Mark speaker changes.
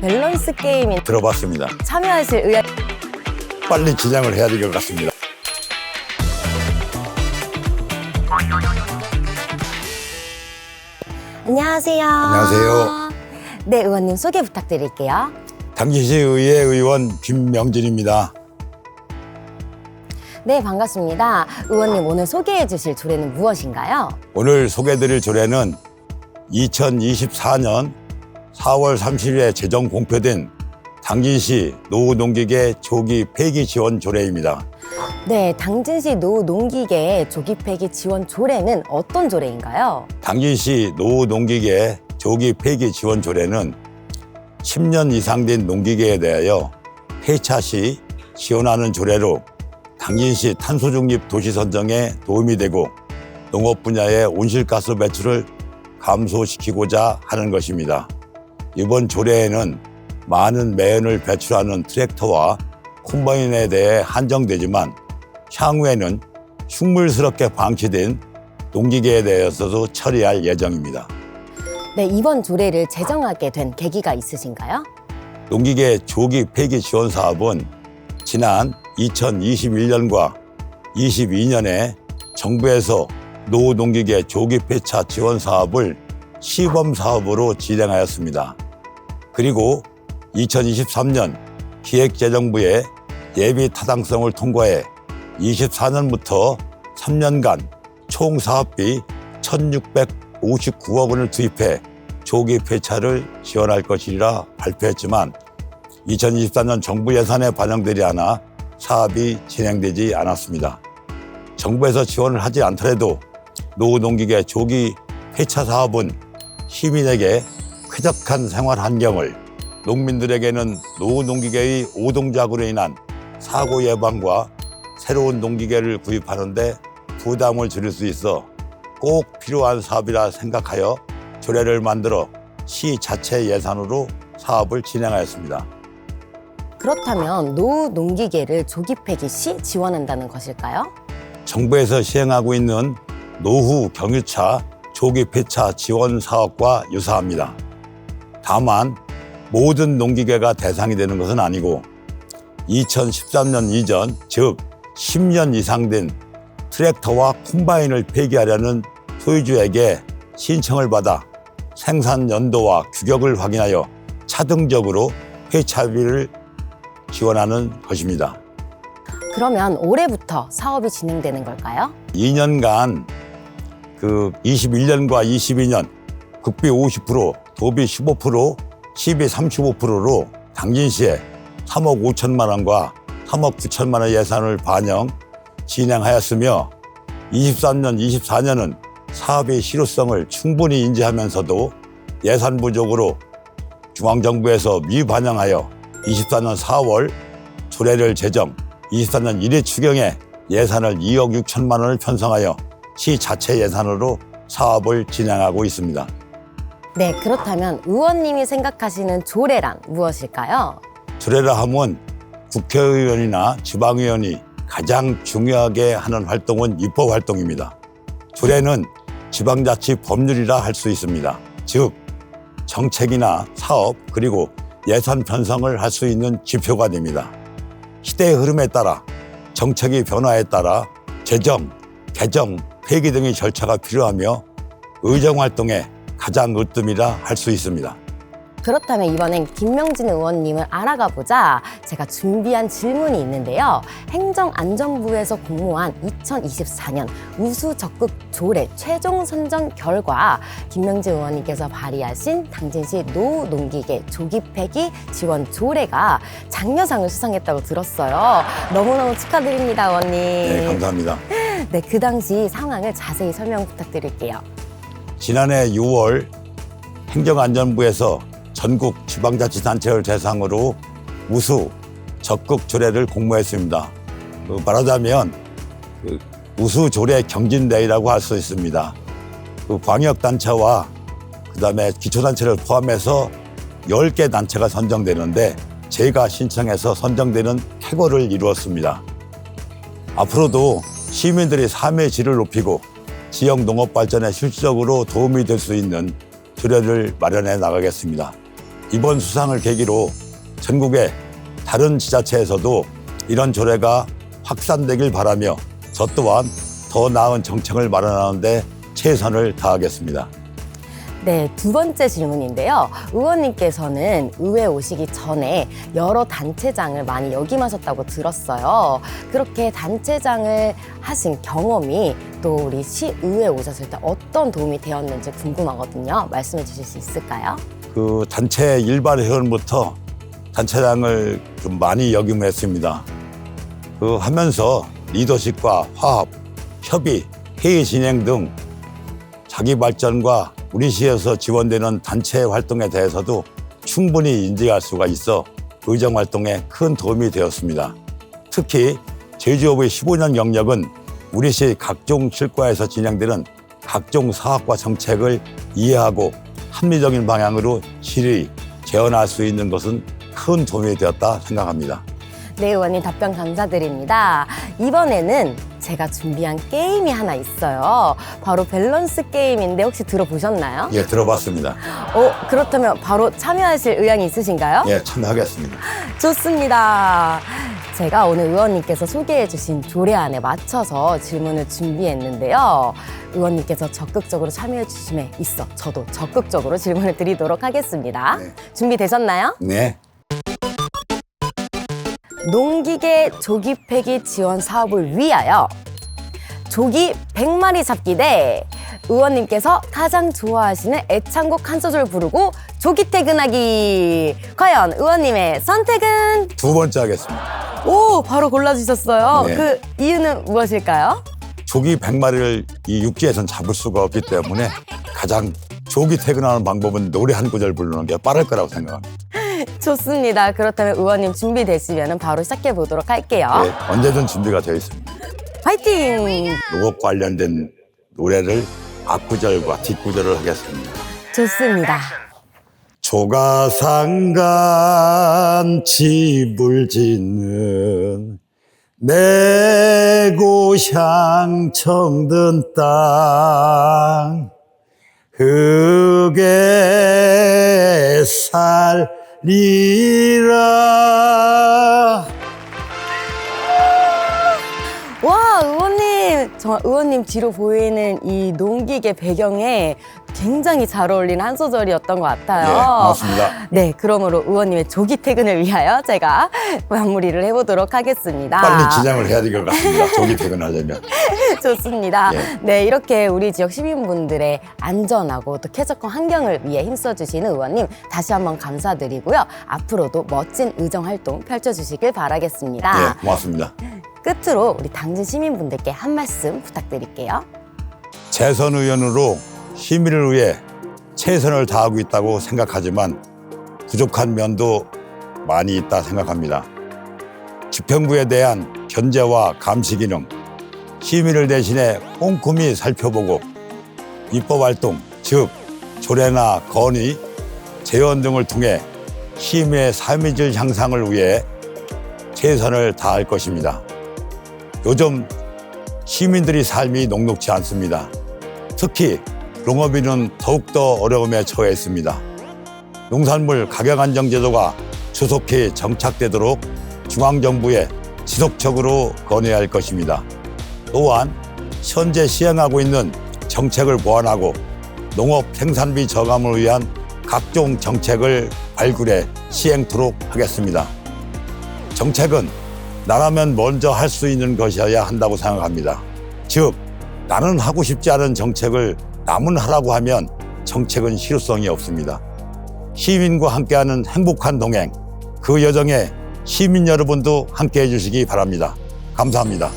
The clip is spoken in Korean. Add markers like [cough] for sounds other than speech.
Speaker 1: 밸런스 게임인
Speaker 2: 들어봤습니다.
Speaker 1: 참여하실 의향
Speaker 2: 빨리 진행을 해야 될 것 같습니다.
Speaker 1: 안녕하세요.
Speaker 2: 안녕하세요.
Speaker 1: 네, 의원님 소개 부탁드릴게요.
Speaker 2: 당진시 의회 의원 김명진입니다.
Speaker 1: 네, 반갑습니다. 의원님 오늘 소개해 주실 조례는 무엇인가요?
Speaker 2: 오늘 소개드릴 조례는 2024년 4월 30일에 재정 공표된 당진시 노후농기계 조기 폐기 지원 조례입니다.
Speaker 1: 네, 당진시 노농기계 조기 폐기 지원 조례는 어떤 조례인가요?
Speaker 2: 당진시 노후농기계 조기 폐기 지원 조례는 10년 이상 된 농기계에 대하여 폐차 시 지원하는 조례로 당진시 탄소 중립 도시 선정에 도움이 되고 농업 분야의 온실가스 배출을 감소시키고자 하는 것입니다. 이번 조례에는 많은 매연을 배출하는 트랙터와 콤바인에 대해 한정되지만 향후에는 흉물스럽게 방치된 농기계에 대해서도 처리할 예정입니다.
Speaker 1: 네, 이번 조례를 제정하게 된 계기가 있으신가요?
Speaker 2: 농기계 조기 폐기 지원 사업은 지난 2021년과 22년에 정부에서 노농기계 조기 폐차 지원 사업을 시범 사업으로 진행하였습니다. 그리고 2023년 기획재정부의 예비 타당성을 통과해 24년부터 3년간 총 사업비 1,659억 원을 투입해 조기 폐차를 지원할 것이라 발표했지만 2024년 정부 예산에 반영되지 않아 사업이 진행되지 않았습니다. 정부에서 지원을 하지 않더라도 노후농기계 조기 폐차 사업은 시민에게 쾌적한 생활 환경을 농민들에게는 노후 농기계의 오동작으로 인한 사고 예방과 새로운 농기계를 구입하는데 부담을 줄일 수 있어 꼭 필요한 사업이라 생각하여 조례를 만들어 시 자체 예산으로 사업을 진행하였습니다.
Speaker 1: 그렇다면 노농기계를 조기 폐기 시 지원한다는 것일까요?
Speaker 2: 정부에서 시행하고 있는 노후 경유차 조기 폐차 지원 사업과 유사합니다. 다만 모든 농기계가 대상이 되는 것은 아니고 2013년 이전 즉 10년 이상 된 트랙터와 콤바인을 폐기하려는 소유주에게 신청을 받아 생산 연도와 규격을 확인하여 차등적으로 폐차비를 지원하는 것입니다.
Speaker 1: 그러면 올해부터 사업이 진행되는 걸까요?
Speaker 2: 2년간 그 21년과 22년 국비 50%, 도비 15%, 시비 35%로 당진시에 3억 5천만 원과 3억 9천만 원 예산을 반영 진행하였으며 23년, 24년은 사업의 실효성을 충분히 인지하면서도 예산 부족으로 중앙정부에서 미반영하여 24년 4월 조례를 제정, 24년 1회 추경에 예산을 2억 6천만 원을 편성하여 시 자체 예산으로 사업을 진행하고 있습니다.
Speaker 1: 네, 그렇다면 의원님이 생각하시는 조례란 무엇일까요?
Speaker 2: 조례라 하면 국회의원이나 지방의원이 가장 중요하게 하는 활동은 입법 활동입니다. 조례는 지방자치 법률이라 할 수 있습니다. 즉 정책이나 사업 그리고 예산 편성을 할 수 있는 지표가 됩니다. 시대의 흐름에 따라 정책의 변화에 따라 재정, 개정, 폐기 등의 절차가 필요하며 의정 활동에 가장 으뜸이라 할 수 있습니다.
Speaker 1: 그렇다면 이번엔 김명진 의원님을 알아가 보자 제가 준비한 질문이 있는데요. 행정안전부에서 공모한 2024년 우수 적극 조례 최종 선정 결과 김명진 의원님께서 발의하신 당진시 노농기계 조기 폐기 지원 조례가 장려상을 수상했다고 들었어요. 너무너무 축하드립니다, 의원님.
Speaker 2: 네, 감사합니다.
Speaker 1: 네, 그 당시 상황을 자세히 설명 부탁드릴게요.
Speaker 2: 지난해 6월 행정안전부에서 전국 지방자치단체를 대상으로 우수 적극 조례를 공모했습니다. 그 말하자면 그 우수 조례 경진대회라고 할 수 있습니다. 그 광역단체와 그다음에 기초단체를 포함해서 10개 단체가 선정되는데 제가 신청해서 선정되는 쾌거를 이루었습니다. 앞으로도 시민들의 삶의 질을 높이고 지역 농업 발전에 실질적으로 도움이 될 수 있는 조례를 마련해 나가겠습니다. 이번 수상을 계기로 전국의 다른 지자체에서도 이런 조례가 확산되길 바라며 저 또한 더 나은 정책을 마련하는데 최선을 다하겠습니다.
Speaker 1: 네, 두 번째 질문인데요. 의원님께서는 의회 오시기 전에 여러 단체장을 많이 역임하셨다고 들었어요. 그렇게 단체장을 하신 경험이 또 우리 시의회 오셨을 때 어떤 도움이 되었는지 궁금하거든요. 말씀해 주실 수 있을까요?
Speaker 2: 그 단체 일반 회원부터 단체장을 좀 많이 역임했습니다. 그 하면서 리더십과 화합, 협의, 회의 진행 등 자기 발전과 우리 시에서 지원되는 단체 활동에 대해서도 충분히 인지할 수가 있어 의정 활동에 큰 도움이 되었습니다. 특히 제주업의 15년 경력은 우리 시 각종 실과에서 진행되는 각종 사업과 정책을 이해하고 합리적인 방향으로 실히 재현할 수 있는 것은 큰 도움이 되었다 생각합니다.
Speaker 1: 네, 의원님 답변 감사드립니다. 이번에는 제가 준비한 게임이 하나 있어요. 바로 밸런스 게임인데 혹시 들어보셨나요?
Speaker 2: 예, 들어봤습니다.
Speaker 1: 어, 그렇다면 바로 참여하실 의향이 있으신가요?
Speaker 2: 예, 참여하겠습니다.
Speaker 1: 좋습니다. 제가 오늘 의원님께서 소개해 주신 조례안에 맞춰서 질문을 준비했는데요. 의원님께서 적극적으로 참여해 주심에 있어 저도 적극적으로 질문을 드리도록 하겠습니다.
Speaker 2: 네.
Speaker 1: 준비되셨나요?
Speaker 2: 네.
Speaker 1: 농기계 조기 폐기 지원 사업을 위하여 조기 100마리 잡기 대 의원님께서 가장 좋아하시는 애창곡 한 소절 부르고 조기 퇴근하기. 과연 의원님의 선택은?
Speaker 2: 두 번째 하겠습니다.
Speaker 1: 오, 바로 골라주셨어요.
Speaker 2: 네.
Speaker 1: 그 이유는 무엇일까요?
Speaker 2: 조기 100마리를 이 육지에선 잡을 수가 없기 때문에 가장 조기 퇴근하는 방법은 노래 한 구절 부르는 게 빠를 거라고 생각합니다.
Speaker 1: 좋습니다. 그렇다면 의원님 준비되시면 바로 시작해 보도록 할게요.
Speaker 2: 예, 언제든 준비가 되어 있습니다.
Speaker 1: 화이팅!
Speaker 2: 요거 관련된 노래를 앞구절과 뒷구절을 하겠습니다.
Speaker 1: 좋습니다.
Speaker 2: 조가상간 집을 짓는 내 고향 청든 땅 흙에 살 리라
Speaker 1: 와, 의원님! 정말 의원님 뒤로 보이는 이 농기계 배경에 굉장히 잘 어울리는 한 소절이었던 것 같아요.
Speaker 2: 예, 고맙습니다.
Speaker 1: 네, 그러므로 의원님의 조기 퇴근을 위하여 제가 마무리를 해보도록 하겠습니다.
Speaker 2: 빨리 진행을 해야 될 것 같습니다. 조기 퇴근하려면. [laughs]
Speaker 1: 좋습니다.
Speaker 2: 예.
Speaker 1: 네, 이렇게 우리 지역 시민분들의 안전하고 또 쾌적한 환경을 위해 힘써주시는 의원님 다시 한번 감사드리고요. 앞으로도 멋진 의정 활동 펼쳐주시길 바라겠습니다.
Speaker 2: 예, 고맙습니다.
Speaker 1: 끝으로 우리 당진 시민분들께 한 말씀 부탁드릴게요.
Speaker 2: 재선 의원으로 시민을 위해 최선을 다하고 있다고 생각하지만 부족한 면도 많이 있다 생각합니다. 집행부에 대한 견제와 감시 기능, 시민을 대신해 꼼꼼히 살펴보고 입법 활동, 즉 조례나 건의, 재원 등을 통해 시민의 삶의 질 향상을 위해 최선을 다할 것입니다. 요즘 시민들이 삶이 녹록지 않습니다. 특히 농업인은 더욱더 어려움에 처해 있습니다. 농산물 가격 안정 제도가 조속히 정착되도록 중앙정부에 지속적으로 건의해야 할 것입니다. 또한 현재 시행하고 있는 정책을 보완하고 농업 생산비 저감을 위한 각종 정책을 발굴해 시행토록 하겠습니다. 정책은 나라면 먼저 할 수 있는 것이어야 한다고 생각합니다. 즉, 나는 하고 싶지 않은 정책을 남은 하라고 하면 정책은 실효성이 없습니다. 시민과 함께하는 행복한 동행, 그 여정에 시민 여러분도 함께 해주시기 바랍니다. 감사합니다.